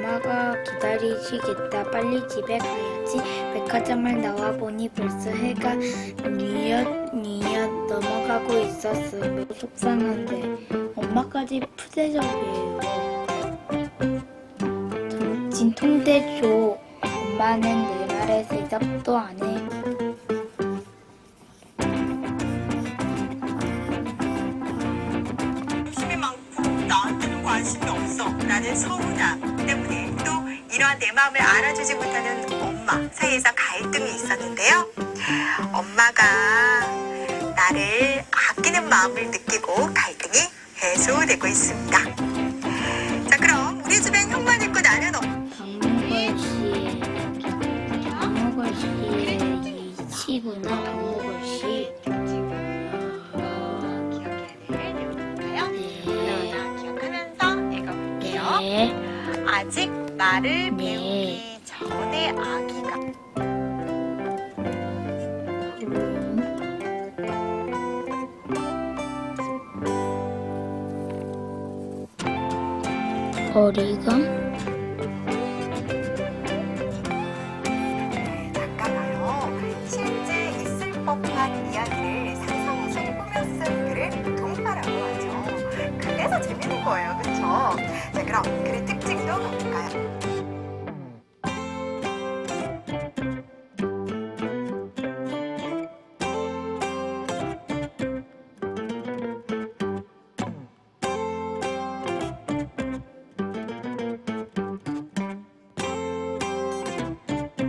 엄마가 기다리시겠다. 빨리 집에 가야지. 백화점을 나와 보니 벌써 해가 뉘엿 뉘엿 넘어가고 있었어요. 속상한데 엄마까지 푸대접이에요. 좀 진통되죠. 엄마는 내 말에 대답도 안 해. 때문에 또 이러한 내 마음을 알아주지 못하는 엄마 사이에서 갈등이 있었는데요. 엄마가 나를 아끼는 마음을 느끼고 갈등이 해소되고 있습니다. 자 그럼 우리 집엔 형만 있고 나는 없 씨. 기억하면서 읽어볼게요. 네. 아직 말을 네. 배우기 전에 아기가 어리가 작가가요 실제 있을 법한 이야기를 상상해서 꾸몄은 글을 동파라고 하죠. 그래서 재밌는 거예요, 그렇죠? 자, 그럼 글의 특징